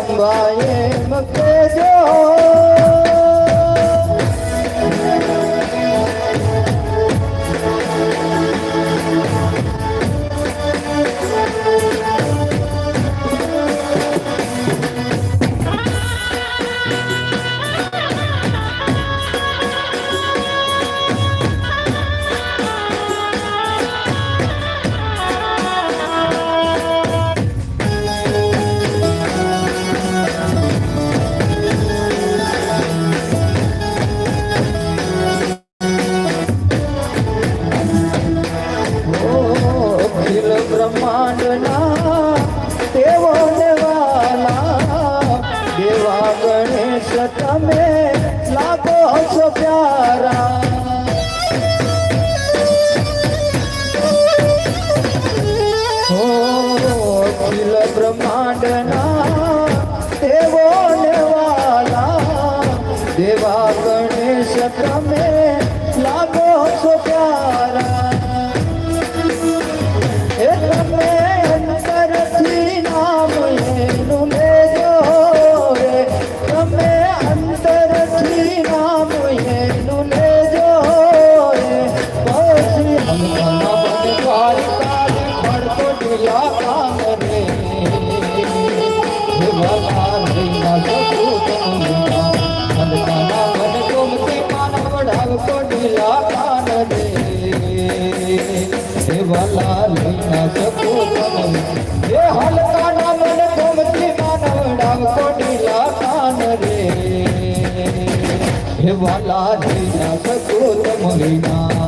અંબાએ મકે જો वाला जीना सचो तमरीना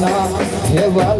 ना हे वाला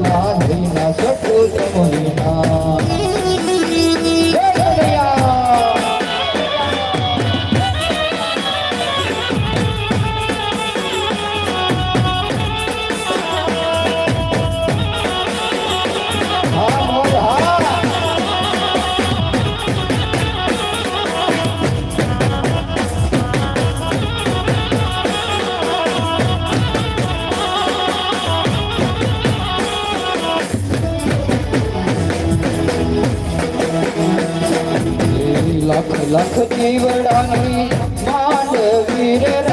લખ જીવડાની માંડવીર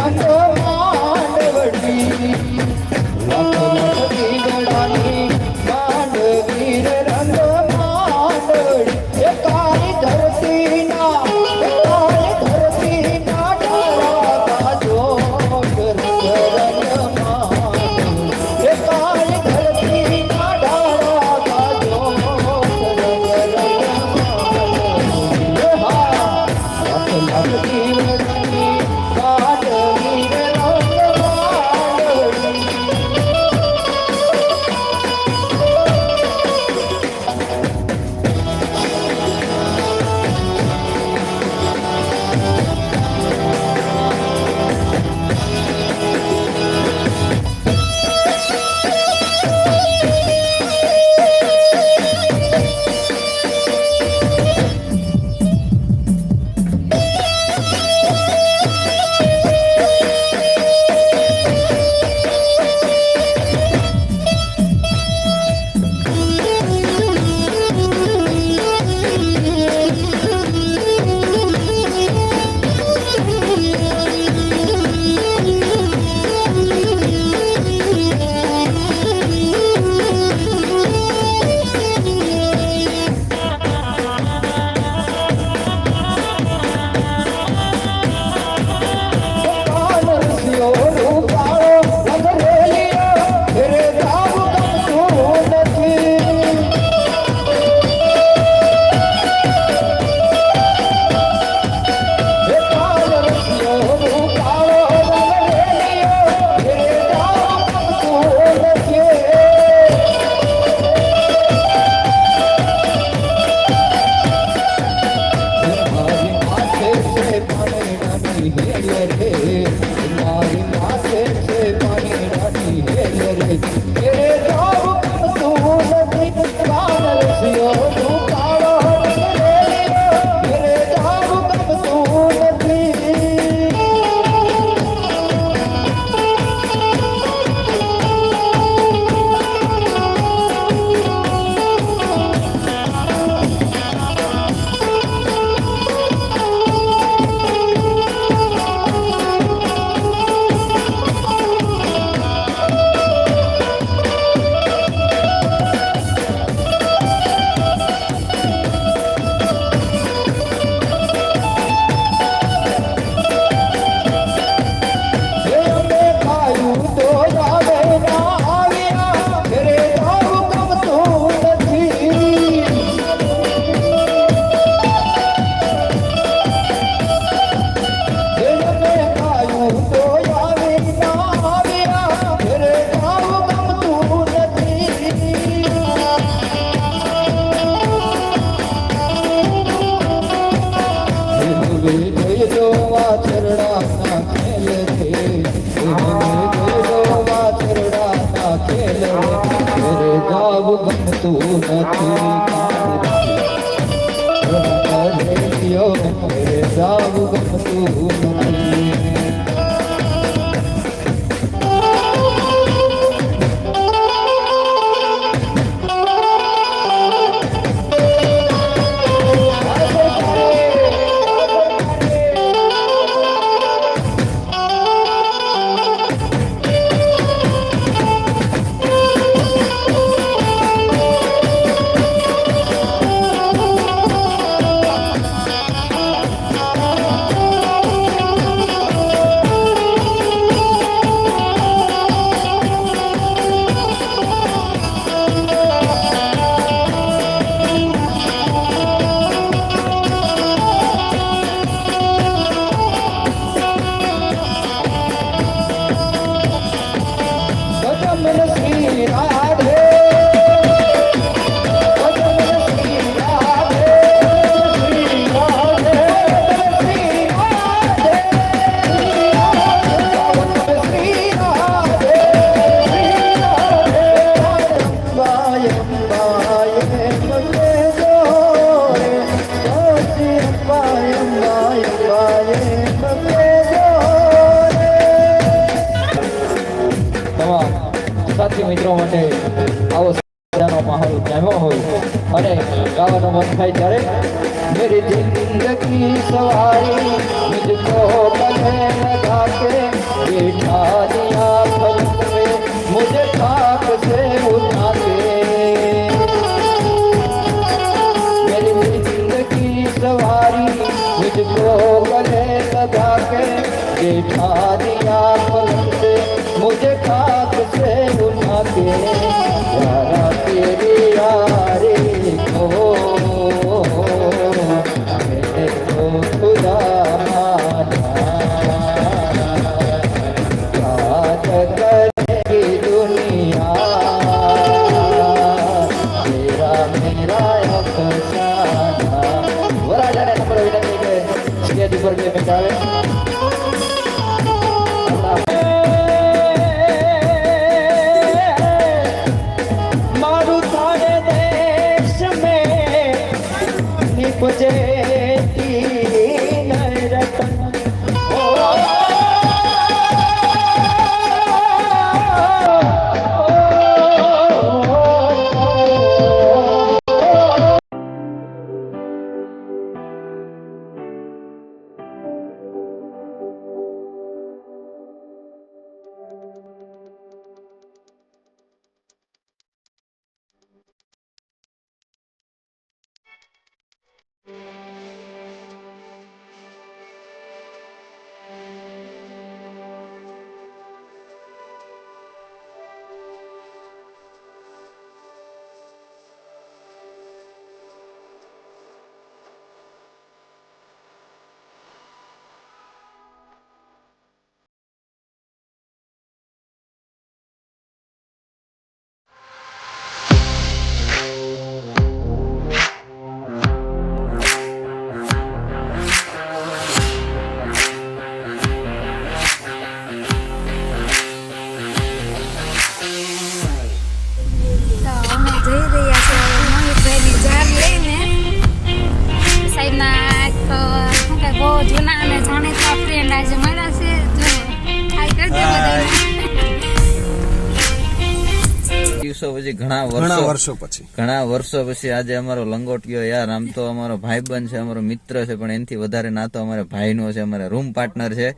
દિવસો પછી ઘણા ઘણા વર્ષો પછી. ઘણા વર્ષો પછી આજે અમારો લંગોટિયો યાર આમ તો અમારો ભાઈબંધ છે અમારો મિત્ર છે પણ એનાથી વધારે નાતો અમારે ભાઈનો છે અમારા રૂમ પાર્ટનર છે.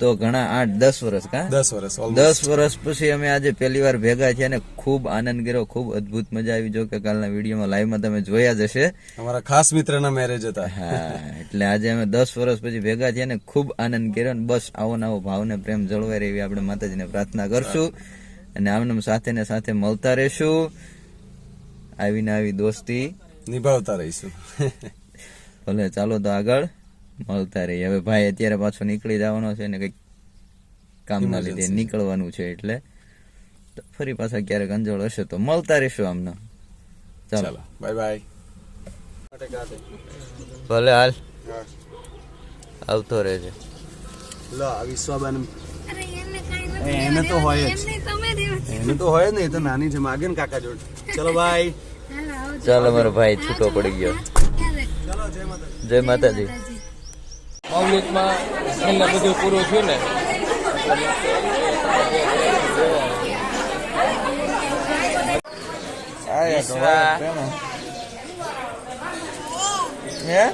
તો ઘણા આઠ દસ વર્ષ કા? દસ વર્ષ દસ વર્ષ પછી અમે આજે પહેલી વાર ભેગા થયા અને ખૂબ આનંદ કર્યો ખૂબ અદભુત મજા આવી. જો કે કાલના વિડીયોમાં લાઈવમાં તમે જોયા જ હશે. અમારા ખાસ મિત્રના મેરેજ હતા. હા એટલે આજે અમે દસ વર્ષ પછી ભેગા થયા ને ખૂબ આનંદ કર્યો ને બસ આવો નવો ભાવ ને પ્રેમ જળવાઈ રહી આપણે માતાજીને પ્રાર્થના કરશું. અને આમને સાથે ને સાથે મળતા રહેશું. આવીને આવી દોસ્તી. નિભાવતા રહીશું. ભલે ચાલો તો આગળ મળતા રહીએ. હવે ભાઈ અત્યારે પાછો નીકળી જવાનો છે ને કંઈક કામના લીધે નીકળવાનું છે એટલે તો ફરી પાછા ક્યારેક અંજોળ હશે તો મળતા રહીશું આમને ચાલો. બાય બાય ભલે હાલ. આવતો રહેજે. લો આ વિશ્વાબાન અરે એને તો હોય જ. એને તો હોય ને એ તો નાની છે માગે ને કાકા જોડે. ચલો ભાઈ. ચાલો મારો ભાઈ છૂટો પડી ગયો. જય માતાજી. પબ્લિકમાં છેલ્લે બધું પૂરું થયું ને. હે?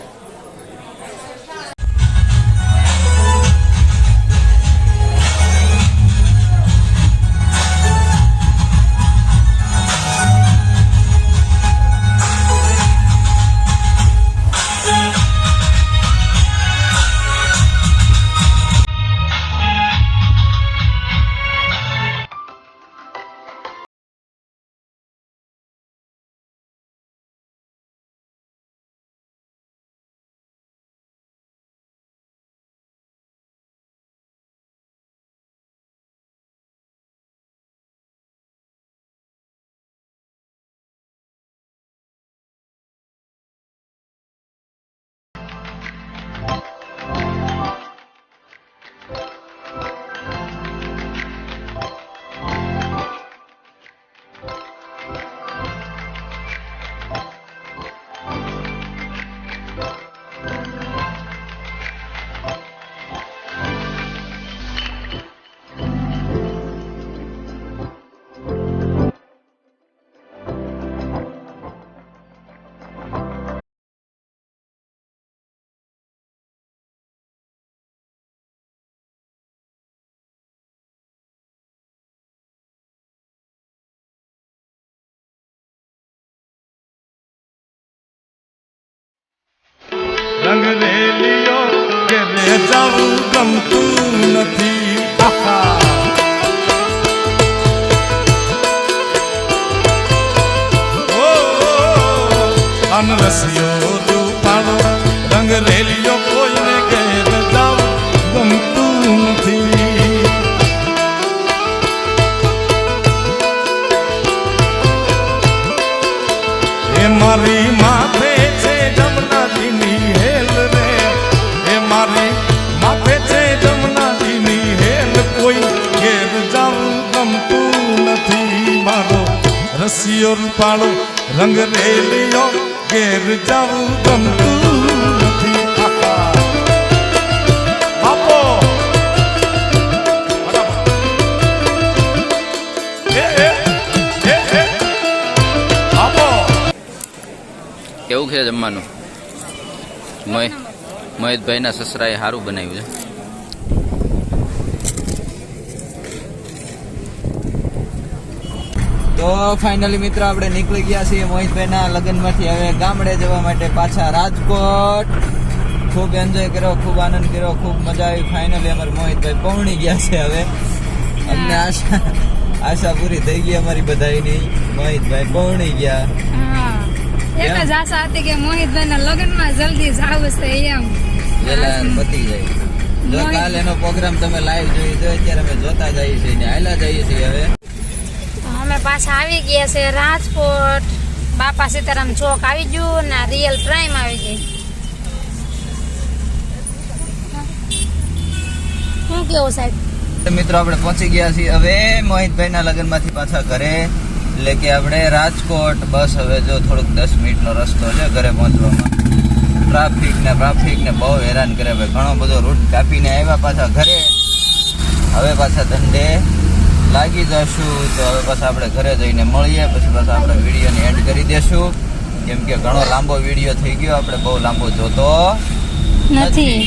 જવું ગમતું નથી આહા. રસિયો રૂપાળો રંગ રેલિયો ઘેર જાવું ગમતું નથી. કેવું છે જમવાનું? મોહિત મોહિતભાઈના સસરાએ સારું બનાવ્યું છે. તો ફાઇનલી મિત્રો આપણે નીકળી ગયા છીએ મોહિતભાઈના લગ્નમાંથી. હવે ગામડે જવા માટે પાછા રાજકોટ. ખૂબ એન્જોય કર્યો ખૂબ આનંદ કર્યો ખૂબ મજા આવી. ફાઇનલી અમારે મોહિતભાઈ પહોંચી ગયા છે હવે. અમને આશા આશા પૂરી થઈ ગઈ અમારી બધાની મોહિતભાઈ પહોંચી ગયા. હા. એક જ આશા હતી કે જલ્દી જાવું છે એમ. વેલા પતી જાય. જો કાલ એનો પ્રોગ્રામ તમે લાઈવ જોઈ તો અત્યારે અમે જોતા જઈએ છીએ ને હાલા જઈએ છીએ હવે. અમે પાછા આવી ગયા છે રાજકોટ. બાપા સીતારામ ચોક આવી ગયું ને રિયલ પ્રાઇમ આવી ગઈ. શું કેવું સાહેબ? મિત્રો આપણે પહોંચી ગયા છીએ હવે મોહિતભાઈના લગ્નમાંથી પાછા ઘરે. એટલે કે આપણે રાજકોટ બસ હવે જો થોડુંક દસ મિનિટનો રસ્તો છે ઘરે પહોંચવામાં. ટ્રાફિક ને ટ્રાફિક ને બહુ હેરાન કરે ભાઈ ઘણો બધો રૂટ કાપીને આવ્યા પાછા ઘરે. હવે પાછા ધંધે. લાગી જશું તો હવે બસ આપણે ઘરે જઈને મળીએ પછી બસ આપણે વિડીયોને એન્ડ કરી દેશું. કેમ કે ઘણો લાંબો વીડિયો થઈ ગયો આપણે બહુ લાંબો જોતો નથી.